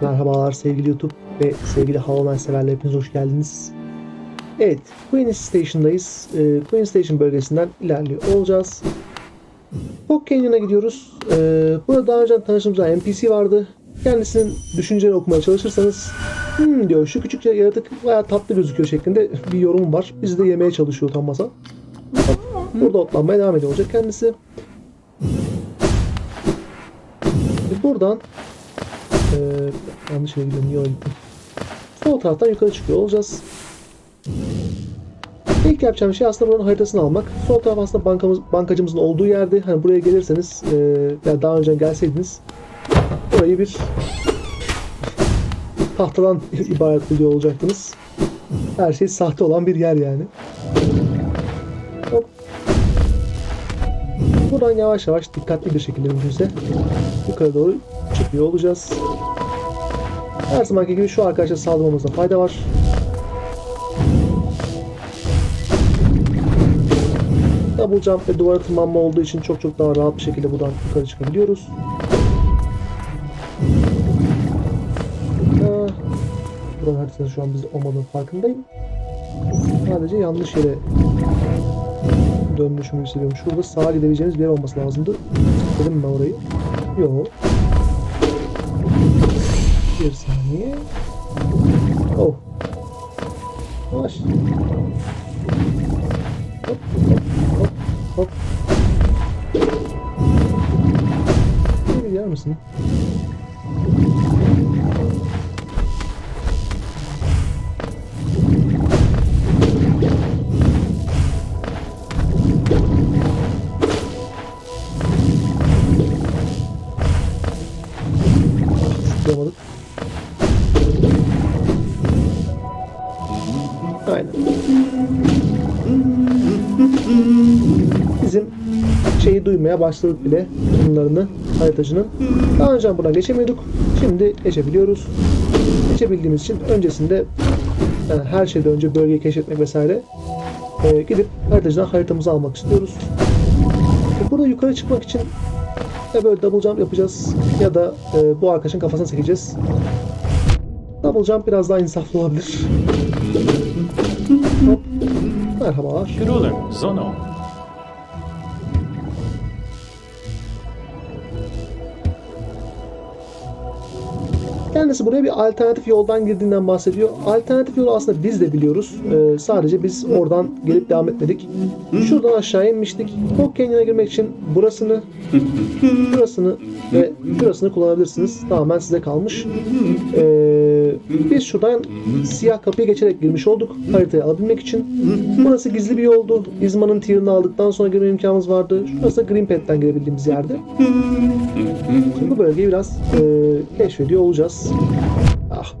Merhabalar sevgili YouTube ve sevgili Havaman severler hepiniz hoş geldiniz. Evet, Queen Station'dayız. Ee, Queen Station bölgesinden ilerliyor olacağız. Fog Canyon'a gidiyoruz. Ee, burada daha önce tanıştığımız NPC vardı. Kendisinin düşüncelerini okumaya çalışırsanız hmm diyor şu küçük yaratık bayağı tatlı gözüküyor şeklinde bir yorum var. Bizi de yemeye çalışıyor tam masa. Burada otlanmaya devam ediyor olacak kendisi. Buradan ee, yanlış yere gidiyorum. Öyle gittim? Sol taraftan yukarı çıkıyor olacağız. İlk yapacağım şey aslında buranın haritasını almak. Sol taraf aslında bankamız, bankacımızın olduğu yerde. Hani buraya gelirseniz e, veya daha önce gelseydiniz burayı bir tahtadan ibaret buluyor olacaktınız. Her şey sahte olan bir yer yani. Hop. Buradan yavaş yavaş dikkatli bir şekilde mümkünse yukarı doğru çıkıyor olacağız. Her zamanki gibi şu arkadaşa saldırmamızda fayda var. Double jump ve duvara tırmanma olduğu için çok çok daha rahat bir şekilde buradan yukarı çıkabiliyoruz. Ah, Buranın haritasında şu an biz olmadığının farkındayım. Sadece yanlış yere dönmüşümü hissediyorum. Şurada sağa gidebileceğimiz bir yer olması lazımdı. Dedim ben orayı? Yok. Bir saniye. Oh. Yavaş. Hop hop hop hop. Geri gider misin? Zıplayamadık. Duymaya başladık bile bunlarını haritacının. Daha önce buna geçemiyorduk. Şimdi geçebiliyoruz. Geçebildiğimiz için öncesinde yani her şeyden önce bölgeyi keşfetmek vesaire e, gidip haritacıdan haritamızı almak istiyoruz. E, Burada yukarı çıkmak için ya böyle double jump yapacağız ya da e, bu arkadaşın kafasına çekeceğiz. Double jump biraz daha insaflı olabilir. Hop. Merhabalar. Królem, Zono. Kendisi buraya bir alternatif yoldan girdiğinden bahsediyor. Alternatif yolu aslında biz de biliyoruz. Ee, sadece biz oradan gelip devam etmedik. Şuradan aşağı inmiştik. Fog Canyon'a girmek için burasını, burasını ve şurasını kullanabilirsiniz. Tamamen size kalmış. Ee, biz şuradan siyah kapıyı geçerek girmiş olduk. Haritayı alabilmek için. Burası gizli bir yoldu. İzman'ın tier'ını aldıktan sonra girme imkanımız vardı. Şurası Green Pad'den girebildiğimiz yerdi. Şimdi bu bölgeyi biraz e, keşfediyor olacağız. Ah.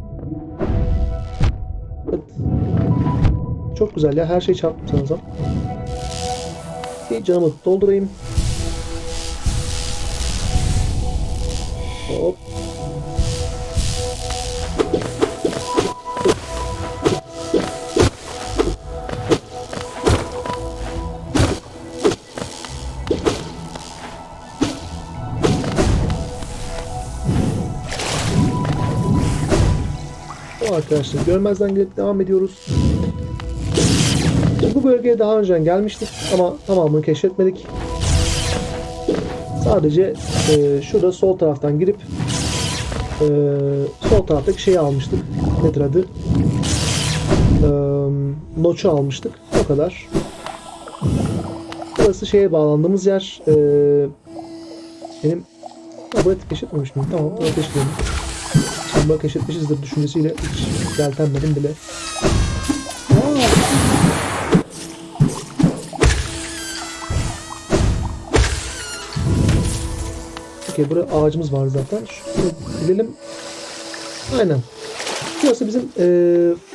Evet. Çok güzel ya. Her şey çarptım sanırsam. Bir canımı doldurayım. Arkadaşlar görmezden gelip devam ediyoruz. Bu bölgeye daha önce gelmiştik ama tamamını keşfetmedik. Sadece e, şurada sol taraftan girip e, sol taraftaki şeyi almıştık. Nedir adı? E, Noç'u almıştık. O kadar. Burası şeye bağlandığımız yer. E, benim Ha, burayı keşfetmemiş miyim? Tamam, burayı keşfetmedim. Çambar keşfetmişizdir düşüncesiyle hiç yeltenmedim bile. Okey burada ağacımız var zaten. Şunu gidelim. Aynen. Burası bizim e,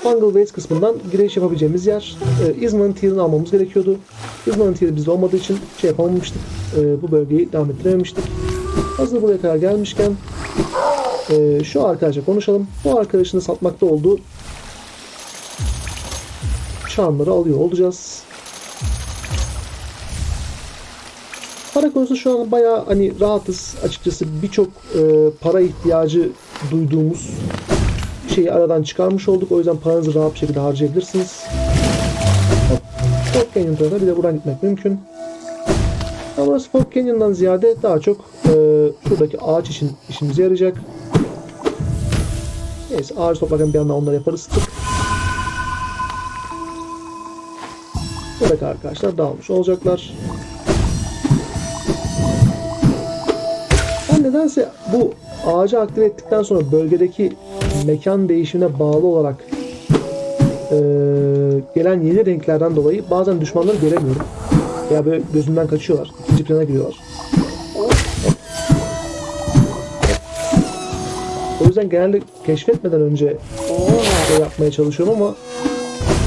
Fungal Waste kısmından giriş yapabileceğimiz yer. E, İzman'ın tier'ını almamız gerekiyordu. İzman'ın tier'i bizde olmadığı için şey yapamamıştık. E, bu bölgeyi devam ettirememiştik. Hazır buraya kadar gelmişken e, şu arkadaşla konuşalım. Bu arkadaşın da satmakta olduğu charmları alıyor olacağız. Para konusu şu an bayağı hani rahatız açıkçası birçok e, para ihtiyacı duyduğumuz şeyi aradan çıkarmış olduk. O yüzden paranızı rahat bir şekilde harcayabilirsiniz. Canyon tarafına bir de buradan gitmek mümkün. Ama Fort Canyon'dan ziyade daha çok e, şuradaki ağaç için işimize yarayacak. Neyse ağaç toplarken bir yandan onları yaparız. Tık. Buradaki arkadaşlar dağılmış olacaklar. Ben nedense bu ağacı aktive ettikten sonra bölgedeki mekan değişimine bağlı olarak eee, gelen yeni renklerden dolayı bazen düşmanları göremiyorum. Ya böyle gözümden kaçıyorlar. İkinci plana giriyorlar. O yüzden genelde keşfetmeden önce şey yapmaya çalışıyorum ama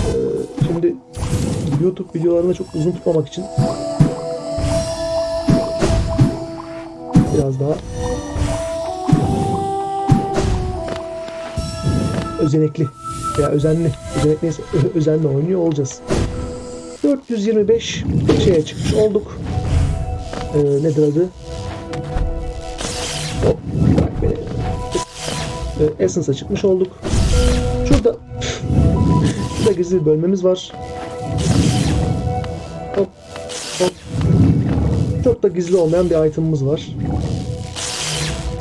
eee, şimdi YouTube videolarını çok uzun tutmamak için biraz daha özenekli veya özenli özenek neyse ö- özenli oynuyor olacağız. 425 şeye çıkmış olduk. Ee, nedir adı? Ee, Essence'a çıkmış olduk. Şurada şurada gizli bir bölmemiz var. Hop hop. Çok da gizli olmayan bir item'ımız var.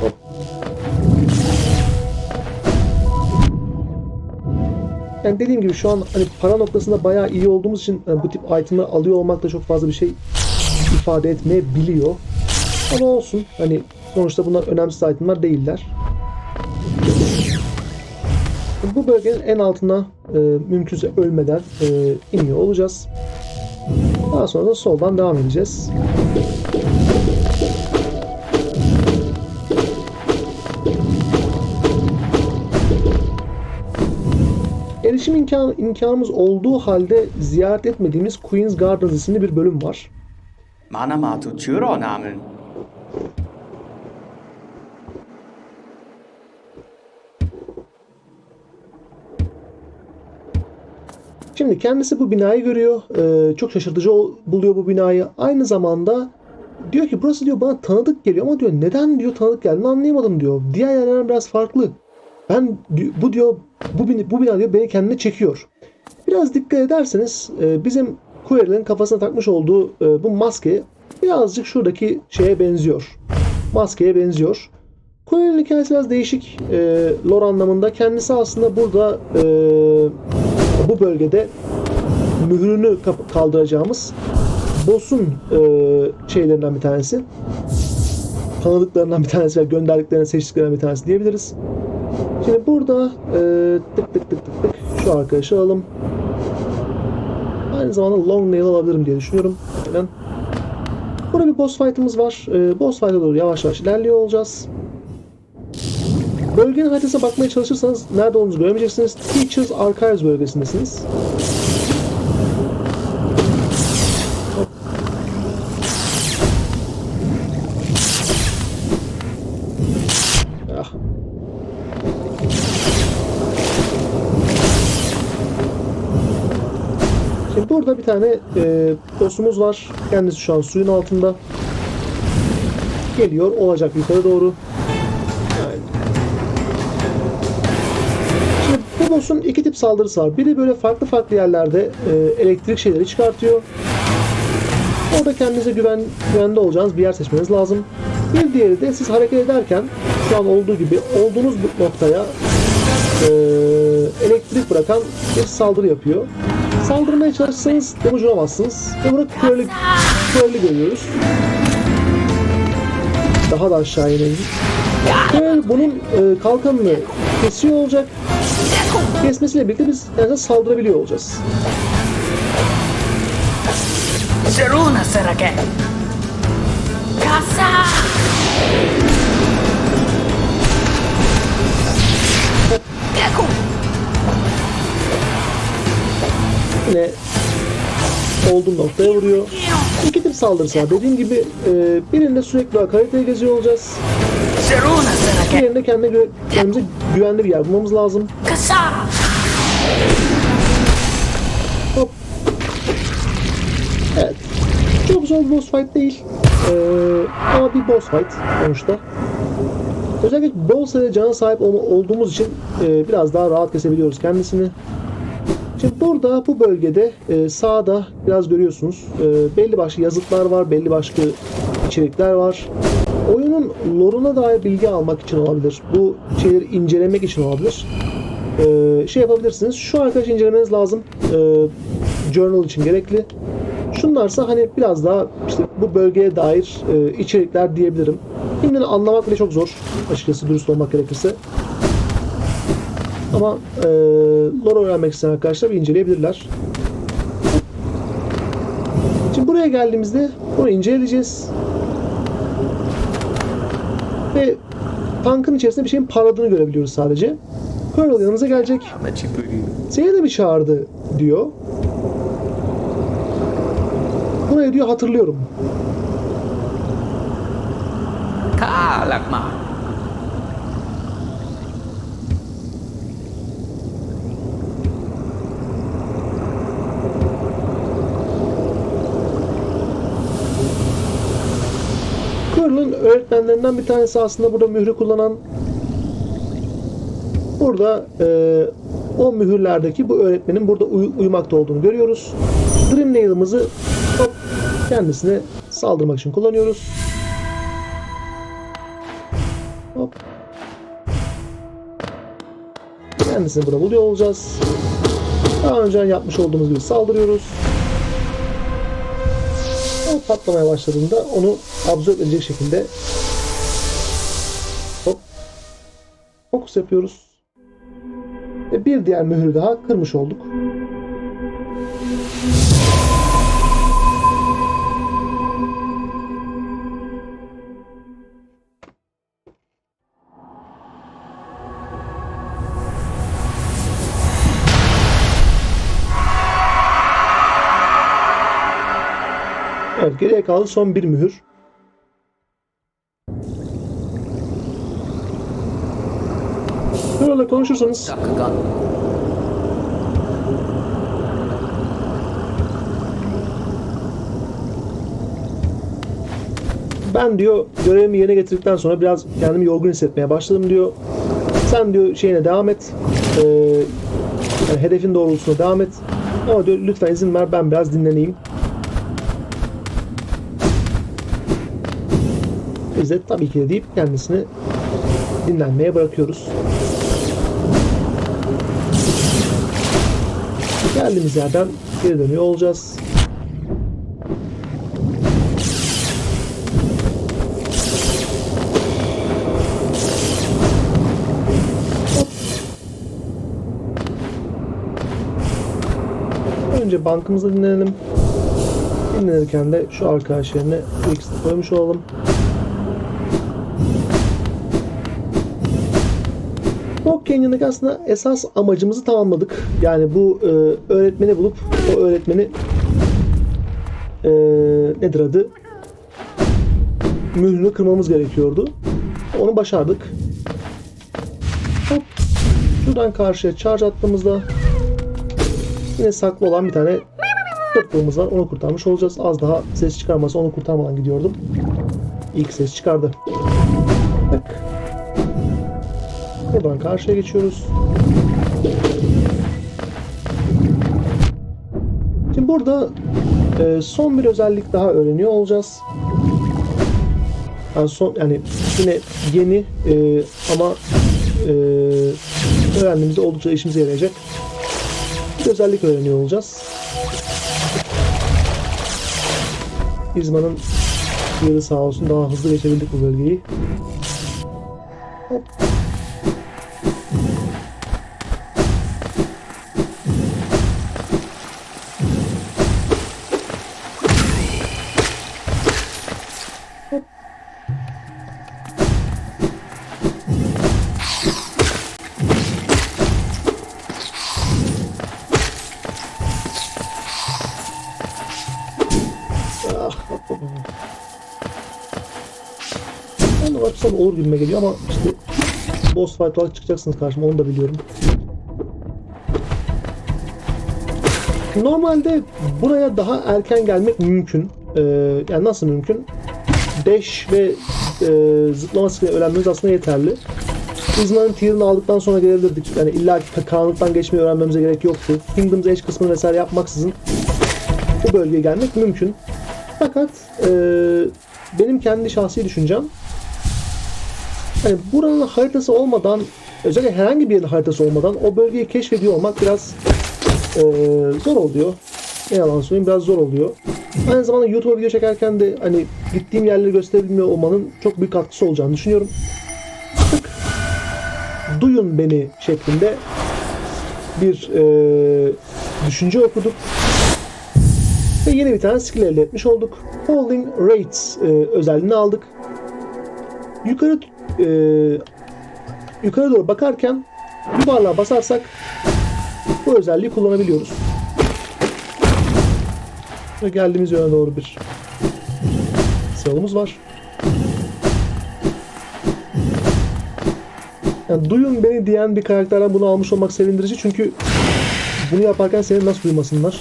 Hop. Yani dediğim gibi şu an hani para noktasında bayağı iyi olduğumuz için e, bu tip item'ı alıyor olmak da çok fazla bir şey ifade etmeyebiliyor. Ama olsun. Hani sonuçta bunlar önemsiz item'lar değiller. Bu bölgenin en altına e, mümkünse ölmeden e, iniyor olacağız. Daha sonra da soldan devam edeceğiz. Erişim imkanı, imkanımız olduğu halde ziyaret etmediğimiz Queen's Gardens isimli bir bölüm var. Manamatu Churo namen. Şimdi kendisi bu binayı görüyor. Ee, çok şaşırtıcı buluyor bu binayı. Aynı zamanda diyor ki burası diyor bana tanıdık geliyor ama diyor neden diyor tanıdık geldiğini anlayamadım diyor. Diğer yerlerden biraz farklı. Ben bu diyor bu, bu bina diyor beni kendine çekiyor. Biraz dikkat ederseniz e, bizim Queryl'in kafasına takmış olduğu e, bu maske birazcık şuradaki şeye benziyor. Maskeye benziyor. Queryl'in hikayesi biraz değişik. E, lore anlamında. Kendisi aslında burada e, bu bölgede mührünü kaldıracağımız boss'un e, şeylerinden bir tanesi. Tanıdıklarından bir tanesi ve gönderdiklerini seçtiklerinden bir tanesi diyebiliriz. Şimdi burada e, tık tık tık tık tık şu arkadaşı alalım. Aynı zamanda long nail alabilirim diye düşünüyorum. Aynen. Burada bir boss fight'ımız var. E, boss fight'a doğru yavaş yavaş ilerliyor olacağız. Bölgenin haritasına bakmaya çalışırsanız nerede olduğunuzu göremeyeceksiniz. Teachers Archives bölgesindesiniz. Ah. Şimdi burada bir tane e, boss'umuz var. Kendisi şu an suyun altında. Geliyor olacak yukarı doğru. Şimdi bu boss'un iki tip saldırısı var. Biri böyle farklı farklı yerlerde e, elektrik şeyleri çıkartıyor. Orada kendinize güven, güvende olacağınız bir yer seçmeniz lazım. Bir diğeri de siz hareket ederken şu an olduğu gibi olduğunuz noktaya e, elektrik bırakan bir saldırı yapıyor. Saldırmaya çalışsanız damage vuramazsınız. Ve burada körlü, körlü görüyoruz. Daha da aşağı inelim. Kör bunun e, kalkanını kesiyor olacak. Kesmesiyle birlikte biz yani saldırabiliyor olacağız. Seruna Serake. Kasa. Yine olduğum noktaya vuruyor. İki tip saldırısı var. Dediğim gibi e, birinde sürekli olarak haritayı geziyor olacağız. Diğerinde kendine gö- kendimize güvenli bir yer bulmamız lazım. Kasa. Hop. Evet. Çok zor bir boss fight değil. Ee, ama bir boss fight sonuçta. Özellikle bol sayıda cana sahip olduğumuz için e, biraz daha rahat kesebiliyoruz kendisini. Şimdi burada bu bölgede e, sağda biraz görüyorsunuz e, belli başlı yazıtlar var, belli başlı içerikler var. Oyunun lore'una dair bilgi almak için olabilir. Bu şeyleri incelemek için olabilir. E, şey yapabilirsiniz. Şu arkadaşı incelemeniz lazım. E, journal için gerekli. Şunlarsa hani biraz daha işte bu bölgeye dair e, içerikler diyebilirim. Şimdiden anlamak bile çok zor açıkçası dürüst olmak gerekirse. Ama e, lore öğrenmek isteyen arkadaşlar bir inceleyebilirler. Şimdi buraya geldiğimizde bunu inceleyeceğiz. Ve tankın içerisinde bir şeyin parladığını görebiliyoruz sadece. Colonel yanımıza gelecek. Seni de mi çağırdı diyor. Burayı diyor hatırlıyorum. Kalakma. Öğretmenlerinden bir tanesi aslında burada mührü kullanan burada e, o mühürlerdeki bu öğretmenin burada uy- uyumakta olduğunu görüyoruz. Dream Nail'ımızı hop, kendisine saldırmak için kullanıyoruz. Hop. Kendisini burada buluyor olacağız. Daha önce yapmış olduğumuz gibi saldırıyoruz. Patlamaya başladığında onu absorbe edecek şekilde hop fokus yapıyoruz. Ve bir diğer mührü daha kırmış olduk. Geriye kaldı son bir mühür. Böyle konuşursanız ben diyor görevimi yerine getirdikten sonra biraz kendimi yorgun hissetmeye başladım diyor. Sen diyor şeyine devam et. Ee, yani hedefin doğrultusunda devam et. Ama diyor lütfen izin ver ben biraz dinleneyim. Biz de tabii ki de deyip kendisini dinlenmeye bırakıyoruz. Geldiğimiz yerden geri dönüyor olacağız. Önce bankamızda dinlenelim. Dinlenirken de şu arkadaş yerine bu ikisini koymuş olalım. Rock Canyon'daki aslında esas amacımızı tamamladık. Yani bu e, öğretmeni bulup o öğretmeni e, nedir adı? Mührünü kırmamız gerekiyordu. Onu başardık. Hop. Şuradan karşıya charge attığımızda Yine saklı olan bir tane tırtlığımız var. Onu kurtarmış olacağız. Az daha ses çıkarmasa onu kurtarmadan gidiyordum. İlk ses çıkardı. Buradan karşıya geçiyoruz. Şimdi burada e, son bir özellik daha öğreniyor olacağız. Yani son yani yine yeni e, ama e, öğrendiğimizde oldukça işimize yarayacak bir özellik öğreniyor olacağız. İzman'ın yeri sağ olsun daha hızlı geçebildik bu bölgeyi. Olur gibime geliyor ama işte boss fight olarak çıkacaksınız karşıma onu da biliyorum. Normalde buraya daha erken gelmek mümkün. Ee, yani nasıl mümkün? Dash ve e, zıplama skillini öğrenmemiz aslında yeterli. Uzmanın tier'ını aldıktan sonra gelebilirdik. Yani illa ki karanlıktan geçmeyi öğrenmemize gerek yoktu. Kingdom's Edge kısmını vesaire yapmaksızın bu bölgeye gelmek mümkün. Fakat e, benim kendi şahsi düşüncem hani buranın haritası olmadan özellikle herhangi bir yerin haritası olmadan o bölgeyi keşfediyor olmak biraz e, zor oluyor. Ne yalan söyleyeyim biraz zor oluyor. Aynı zamanda YouTube'a video çekerken de hani gittiğim yerleri gösterebilmiyor olmanın çok büyük katkısı olacağını düşünüyorum. Tık. Duyun beni şeklinde bir e, düşünce okuduk. Ve yeni bir tane skill elde etmiş olduk. Holding Rates e, özelliğini aldık. Yukarı e, yukarı doğru bakarken yuvarlığa basarsak bu özelliği kullanabiliyoruz. Ve geldiğimiz yöne doğru bir yolumuz var. Yani duyun beni diyen bir karakterden bunu almış olmak sevindirici çünkü bunu yaparken seni nasıl duymasınlar?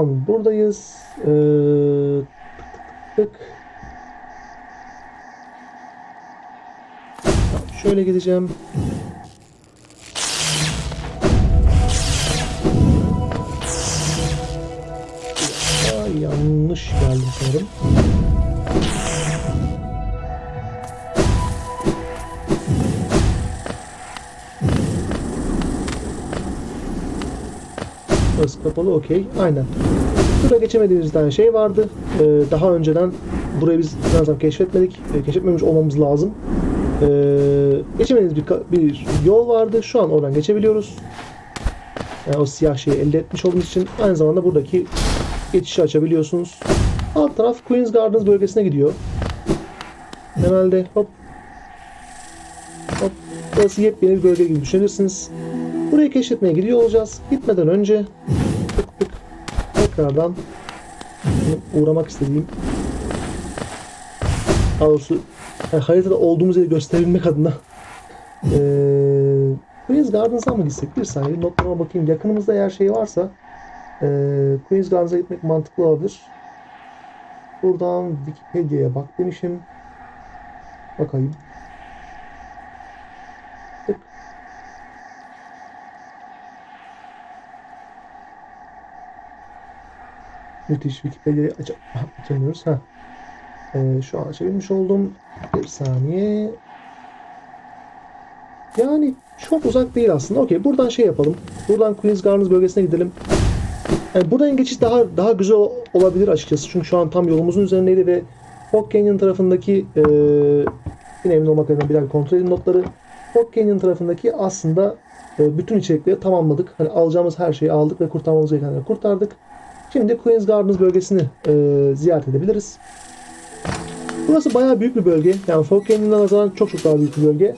An buradayız. Ee, tık Şöyle gideceğim. Kapalı okey. Aynen. Burada geçemediğimiz tane şey vardı. Ee, daha önceden burayı biz daha keşfetmedik. Ee, keşfetmemiş olmamız lazım. Ee, geçemediğimiz bir, bir yol vardı. Şu an oradan geçebiliyoruz. Yani o siyah şeyi elde etmiş olduğumuz için aynı zamanda buradaki geçişi açabiliyorsunuz. Alt taraf Queen's Gardens bölgesine gidiyor. Genelde hop hop burası yepyeni bir bölge gibi düşünebilirsiniz. Burayı keşfetmeye gidiyor olacağız. Gitmeden önce tekrardan uğramak istediğim daha doğrusu yani haritada olduğumuz yeri gösterebilmek adına eee Queen's Gardens'a mı gitsek? Bir saniye notlarıma bakayım. Yakınımızda eğer şey varsa eee Queen's Gardens'a gitmek mantıklı olabilir. Buradan Wikipedia'ya bak demişim. Bakayım. Müthiş Wikipedia'yı aç açamıyoruz. Ha. Ee, şu an açabilmiş oldum. Bir saniye. Yani çok uzak değil aslında. Okey buradan şey yapalım. Buradan Queen's Gardens bölgesine gidelim. Yani buradan geçiş daha daha güzel olabilir açıkçası. Çünkü şu an tam yolumuzun üzerindeydi ve Fog Canyon tarafındaki e, yine emin olmak adına bir dakika kontrol edin notları. Fog Canyon tarafındaki aslında e, bütün içerikleri tamamladık. Hani alacağımız her şeyi aldık ve kurtarmamız gerekenleri kurtardık. Şimdi Queen's Gardens bölgesini e, ziyaret edebiliriz. Burası bayağı büyük bir bölge. Yani Fog Canyon'dan nazaran çok çok daha büyük bir bölge.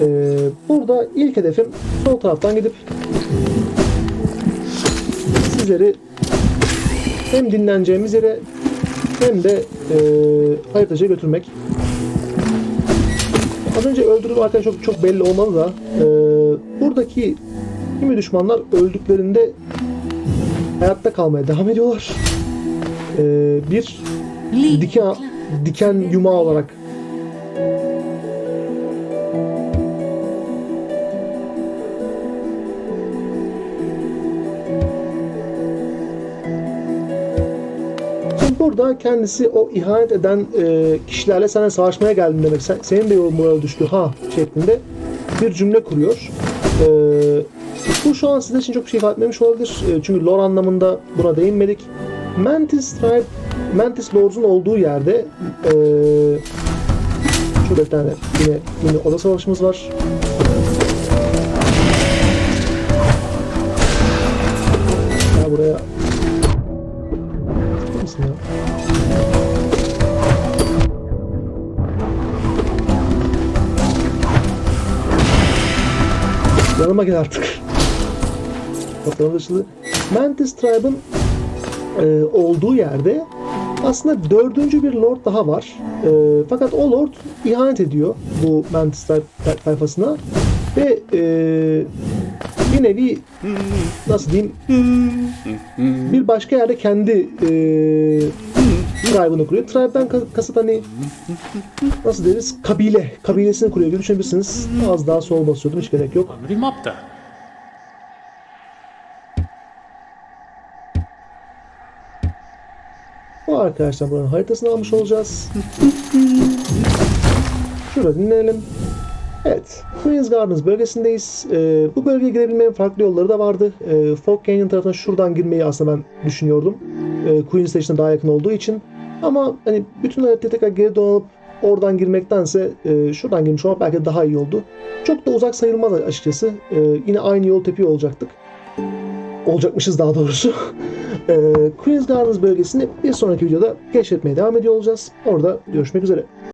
E, burada ilk hedefim sol taraftan gidip sizleri hem dinleneceğimiz yere hem de e, haritacıya götürmek. Az önce öldürürken çok çok belli olmalı da e, buradaki kimi düşmanlar öldüklerinde hayatta kalmaya devam ediyorlar. E, bir diken diken yumağı olarak Şimdi burada kendisi o ihanet eden e, kişilerle sana savaşmaya geldim demek. Sen, senin de yolun buraya düştü ha şeklinde bir cümle kuruyor. E, bu şu an sizin için çok bir şey ifade etmemiş olabilir. E, çünkü lore anlamında buna değinmedik. Mantis Tribe, Mantis Lords'un olduğu yerde e, şurada bir tane yine mini oda savaşımız var. Ya buraya mısın ya? Yanıma gel artık. Kapılarım açıldı. Mantis Tribe'ın e, olduğu yerde aslında dördüncü bir lord daha var. E, fakat o lord ihanet ediyor bu Mantis Tribe tayfasına ve e, bir nevi nasıl diyeyim bir başka yerde kendi e, tribe'ını kuruyor. Tribe'den ka- kasıt hani nasıl deriz kabile kabilesini kuruyor gibi düşünebilirsiniz. Az daha sol basıyordum hiç gerek yok. Amri Bu arkadaşlar buranın haritasını almış olacağız. Şurada dinleyelim. Evet, Queen's Gardens bölgesindeyiz. Ee, bu bölgeye girebilmenin farklı yolları da vardı. Ee, Fog Canyon tarafına şuradan girmeyi aslında ben düşünüyordum. Ee, Queen Station'a daha yakın olduğu için. Ama hani bütün haritaya tekrar geri dolanıp oradan girmektense e, şuradan girmiş olmak belki daha iyi oldu. Çok da uzak sayılmaz açıkçası. Ee, yine aynı yol tepiyor olacaktık. Olacakmışız daha doğrusu. Ee, Queen's Gardens bölgesini bir sonraki videoda keşfetmeye devam ediyor olacağız. Orada görüşmek üzere.